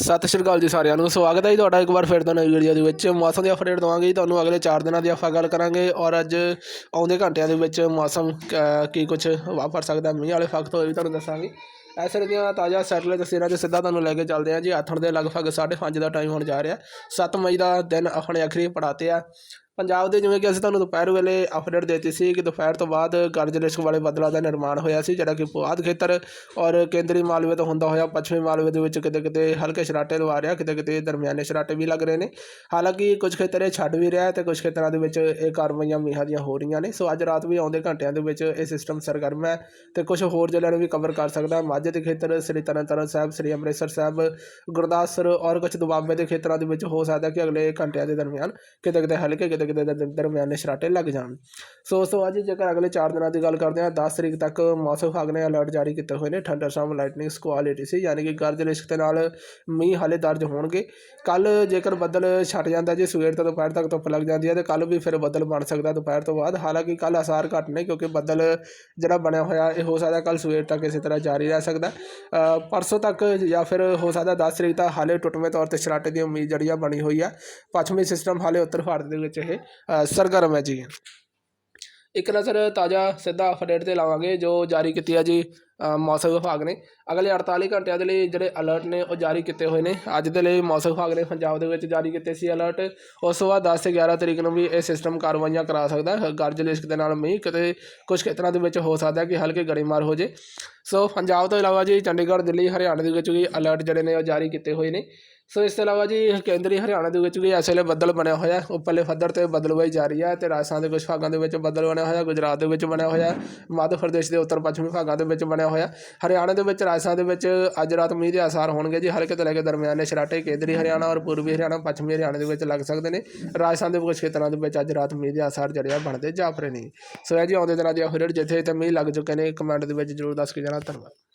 ਸਤਿ ਸ਼੍ਰੀ ਅਕਾਲ ਜੀ ਸਾਰਿਆਂ ਨੂੰ ਸਵਾਗਤ ਹੈ ਜੀ ਤੁਹਾਡਾ ਇੱਕ ਵਾਰ ਫਿਰ ਤੋਂ ਨਵੀਂ ਵੀਡੀਓ ਦੇ ਵਿੱਚ। ਮੌਸਮ ਦੀ ਅਪਡੇਟ ਦਵਾਂਗੇ ਜੀ ਤੁਹਾਨੂੰ ਅਗਲੇ 4 ਦਿਨਾਂ ਦੀ ਆਪਾਂ ਗੱਲ ਕਰਾਂਗੇ ਔਰ ਅੱਜ ਆਉਂਦੇ ਘੰਟਿਆਂ ਦੇ ਵਿੱਚ ਮੌਸਮ ਅਹ, ਕੀ ਕੁਝ ਵਾਪਰ ਸਕਦਾ ਮੀਂਹ ਵਾਲੇ ਫਕਤ ਹੋਏ ਵੀ ਤੁਹਾਨੂੰ ਦੱਸਾਂਗੇ। ਇਸ ਤਰ੍ਹਾਂ ਦੀਆਂ ਤਾਜ਼ਾ ਸੈਟਲ ਤਸਵੀਰਾਂ 'ਚ ਸਿੱਧਾ ਤੁਹਾਨੂੰ ਲੈ ਕੇ ਚੱਲਦੇ ਹਾਂ ਜੀ। ਆਥਣ ਦੇ ਲਗਭਗ 5:30 ਦਾ ਟਾਈਮ ਹੋਣ ਜਾ ਰਿਹਾ। 7 ਮਈ ਦਾ ਦਿਨ ਆਪਣੇ ਅਖਰੀ ਪੜਾਤੇ ਆ। ਪੰਜਾਬ ਦੇ ਜਿਵੇਂ ਕਿ ਅਸੀਂ ਤੁਹਾਨੂੰ ਦੁਪਹਿਰ ਵੇਲੇ ਅਪਡੇਟ ਦਿੱਤੀ ਸੀ ਕਿ ਦੁਪਹਿਰ ਤੋਂ ਬਾਅਦ ਗਰਜ ਲਿਸ਼ਕ ਵਾਲੇ ਬੱਦਲਾਂ ਦਾ ਨਿਰਮਾਣ ਹੋਇਆ ਸੀ, ਜਿਹੜਾ ਕਿ ਪੁਆਧ ਖੇਤਰ ਔਰ ਕੇਂਦਰੀ ਮਾਲਵੇ ਤੋਂ ਹੁੰਦਾ ਹੋਇਆ ਪੱਛਮੀ ਮਾਲਵੇ ਦੇ ਵਿੱਚ ਕਿਤੇ ਕਿਤੇ ਹਲਕੇ ਛਰਾਟੇ ਲਵਾ ਰਿਹਾ ਕਿਤੇ ਕਿਤੇ ਦਰਮਿਆਨੇ ਛਰਾਟੇ ਵੀ ਲੱਗ ਰਹੇ ਨੇ। ਹਾਲਾਂਕਿ ਕੁਝ ਖੇਤਰ ਇਹ ਛੱਡ ਵੀ ਰਿਹਾ ਹੈ ਤੇ ਕੁਝ ਖੇਤਰਾਂ ਦੇ ਵਿੱਚ ਇਹ ਕਾਰਵਾਈਆਂ ਮੀਂਹਾਂ ਦੀਆਂ ਹੋ ਰਹੀਆਂ ਨੇ। ਸੋ ਅੱਜ ਰਾਤ ਵੀ ਆਉਂਦੇ ਘੰਟਿਆਂ ਦੇ ਵਿੱਚ ਇਹ ਸਿਸਟਮ ਸਰਗਰਮ ਹੈ ਤੇ ਕੁਝ ਹੋਰ ਜ਼ਿਲ੍ਹਿਆਂ ਨੂੰ ਵੀ ਕਵਰ ਕਰ ਸਕਦਾ। ਹੈ ਮਾਝੇ ਦੇ ਖੇਤਰ ਸ੍ਰੀ ਤਰਨਤਾਰਨ ਸਾਹਿਬ, ਸ੍ਰੀ ਅੰਮ੍ਰਿਤਸਰ ਸਾਹਿਬ, ਗੁਰਦਾਸਪੁਰ ਔਰ ਕੁਝ ਦੁਆਬੇ ਦੇ ਖੇਤਰਾਂ ਦੇ ਵਿੱਚ ਹੋ ਸਕਦਾ ਕਿ ਅਗਲੇ ਘੰਟਿਆਂ ਦੇ ਦਰਮਿਆਨ ਕਿਤੇ ਕਿਤੇ ਹਲਕੇ, ਕਿਤੇ ਕਿਤੇ ਦਰ- ਦਰਮਿਆਨੇ ਸਰਾਟੇ ਲੱਗ ਜਾਣ। ਸੋ ਉਸ ਤੋਂ ਅੱਜ ਜੇਕਰ ਅਗਲੇ 4 ਦਿਨਾਂ ਦੀ ਗੱਲ ਕਰਦੇ ਹਾਂ 10 ਤਰੀਕ ਤੱਕ ਮੌਸਮ ਵਿਭਾਗ ਨੇ ਅਲਰਟ ਜਾਰੀ ਕੀਤੇ ਹੋਏ ਨੇ ਠੰਡਰ ਥੰਡਰਸਟਾਰਮ ਲਾਈਟਨਿੰਗ ਸਕੁਆਲਿਟੀ ਸੀ, ਯਾਨੀ ਕਿ ਗਰਜ ਰਿਸ਼ਕ ਦੇ ਨਾਲ ਮੀਂਹ ਹਾਲੇ ਦਰਜ ਹੋਣਗੇ। ਕੱਲ ਜੇਕਰ ਬੱਦਲ ਛੱਟ ਜਾਂਦਾ ਜੇ, ਸਵੇਰ ਤੋਂ ਦੁਪਹਿਰ ਤੱਕ ਧੁੱਪ ਲੱਗ ਜਾਂਦੀ ਹੈ ਤੇ ਕੱਲ ਵੀ ਫਿਰ ਬੱਦਲ ਬਣ ਸਕਦਾ ਦੁਪਹਿਰ ਤੋਂ ਬਾਅਦ। ਹਾਲਾਂਕਿ ਕੱਲ ਆਸਾਰ ਘੱਟ ਨੇ ਕਿਉਂਕਿ ਬੱਦਲ ਜਿਹੜਾ ਬਣਿਆ ਹੋਇਆ, ਇਹ ਹੋ ਸਕਦਾ ਕੱਲ ਸਵੇਰ ਤੱਕ ਇਸੇ ਤਰ੍ਹਾਂ ਜਾਰੀ ਰਹਿ ਸਕਦਾ। ਪਰਸੋਂ ਤੱਕ ਜਾਂ ਫਿਰ ਹੋ ਸਕਦਾ 10 ਤਰੀਕ ਤੱਕ ਹਾਲੇ ਟੁੱਟਵੇਂ ਤੌਰ ਤੇ ਸ਼ਰਾਟੇ ਦੀ ਉਮੀਦ ਜਿਹੜੀ ਆ ਬਣੀ ਹੋਈ ਆ। ਪੱਛਮੀ ਸਿਸਟਮ ਹਾਲੇ ਉੱਤਰ ਭਾਰਤ ਦੇ ਵਿੱਚ ਇਹ ਸਰਗਰਮ ਹੈ ਜੀ। ਇੱਕ ਨਜ਼ਰ ਤਾਜ਼ਾ, ਸਿੱਧਾ ਅਪਡੇਟ ਤੇ ਲਾਵਾਂਗੇ ਜੋ ਜਾਰੀ ਕੀਤੀ ਹੈ ਜੀ ਮੌਸਮ ਵਿਭਾਗ ਨੇ। ਅਗਲੇ 48 ਘੰਟਿਆਂ ਦੇ ਲਈ ਜਿਹੜੇ ਅਲਰਟ ਨੇ ਉਹ ਜਾਰੀ ਕੀਤੇ ਹੋਏ ਨੇ। ਅੱਜ ਦੇ ਲਈ ਮੌਸਮ ਵਿਭਾਗ ਨੇ ਪੰਜਾਬ ਦੇ ਵਿੱਚ ਜਾਰੀ ਕੀਤੇ ਸੀ ਅਲਰਟ ਉਸ ਤੋਂ ਬਾਅਦ 10 ਤੇ 11 ਤਰੀਕ ਨੂੰ ਵੀ ਇਹ ਸਿਸਟਮ ਕਾਰਵਾਈਆਂ ਕਰਾ ਸਕਦਾ ਹੈ। ਗਰਜ ਲਿਸ਼ਕ ਦੇ ਨਾਲ ਮੀਂਹ ਕਿਤੇ ਕੁਝ ਖੇਤਰਾਂ ਦੇ ਵਿੱਚ ਹੋ ਸਕਦਾ ਕਿ ਹਲਕੇ ਗੜੇਮਾਰ ਹੋ ਜੇ। ਸੋ ਪੰਜਾਬ ਤੋਂ ਇਲਾਵਾ ਜੀ, ਚੰਡੀਗੜ੍ਹ, ਦਿੱਲੀ, ਹਰਿਆਣਾ ਦੇ ਵਿੱਚ ਵੀ ਅਲਰਟ ਜਿਹੜੇ ਨੇ ਉਹ ਜਾਰੀ ਕੀਤੇ ਹੋਏ ਨੇ। ਸੋ ਇਸ ਤੋਂ ਇਲਾਵਾ ਜੀ ਕੇਂਦਰੀ ਹਰਿਆਣਾ ਦੇ ਵਿੱਚ ਵੀ ਇਸ ਵੇਲੇ ਬੱਦਲ ਬਣਿਆ ਹੋਇਆ ਉੱਪਰਲੇ ਪੱਧਰ ਤੇ ਬਦਲਵਾਈ ਜਾਰੀ ਹੈ ਤੇ ਰਾਜਸਥਾਨ ਦੇ ਕੁਝ ਭਾਗਾਂ ਦੇ ਵਿੱਚ ਬੱਦਲ ਬਣਿਆ ਹੋਇਆ ਗੁਜਰਾਤ ਦੇ ਵਿੱਚ ਬਣਿਆ ਹੋਇਆ ਮੱਧ ਪ੍ਰਦੇਸ਼ ਦੇ ਉੱਤਰ ਪੱਛਮੀ ਭਾਗਾਂ ਦੇ ਵਿੱਚ ਬਣਿਆ ਹੋਇਆ ਹਰਿਆਣਾ ਦੇ ਵਿੱਚ, ਰਾਜਸਥਾਨ ਦੇ ਵਿੱਚ ਅੱਜ ਰਾਤ ਮੀਂਹ ਦੇ ਆਸਾਰ ਹੋਣਗੇ ਜੀ। ਹਲਕੇ ਤੋਂ ਲੈ ਕੇ ਦਰਮਿਆਨੇ ਛਰਾਟੇ ਕੇਂਦਰੀ ਹਰਿਆਣਾ ਔਰ ਪੂਰਬੀ ਹਰਿਆਣਾ, ਪੱਛਮੀ ਹਰਿਆਣਾ ਦੇ ਵਿੱਚ ਲੱਗ ਸਕਦੇ ਨੇ। ਰਾਜਸਥਾਨ ਦੇ ਕੁਝ ਖੇਤਰਾਂ ਦੇ ਵਿੱਚ ਅੱਜ ਰਾਤ ਮੀਂਹ ਦੇ ਆਸਾਰ ਜਿਹੜੇ ਆ ਬਣਦੇ ਜਾਫਰੇ ਨੇ। ਸੋ ਇਹ ਜੀ ਆਉਂਦੇ ਦਿਨਾਂ ਦੀ ਅਪਡੇਟ ਜਿੱਥੇ ਜਿੱਥੇ ਮੀਂਹ ਲੱਗ ਚੁੱਕੇ ਨੇ। ਕਮੈਂਟ ਦੇ ਵਿੱਚ ਜਰੂਰ ਦੱਸ ਕੇ ਜਾਣਾ। ਧੰਨਵਾਦ।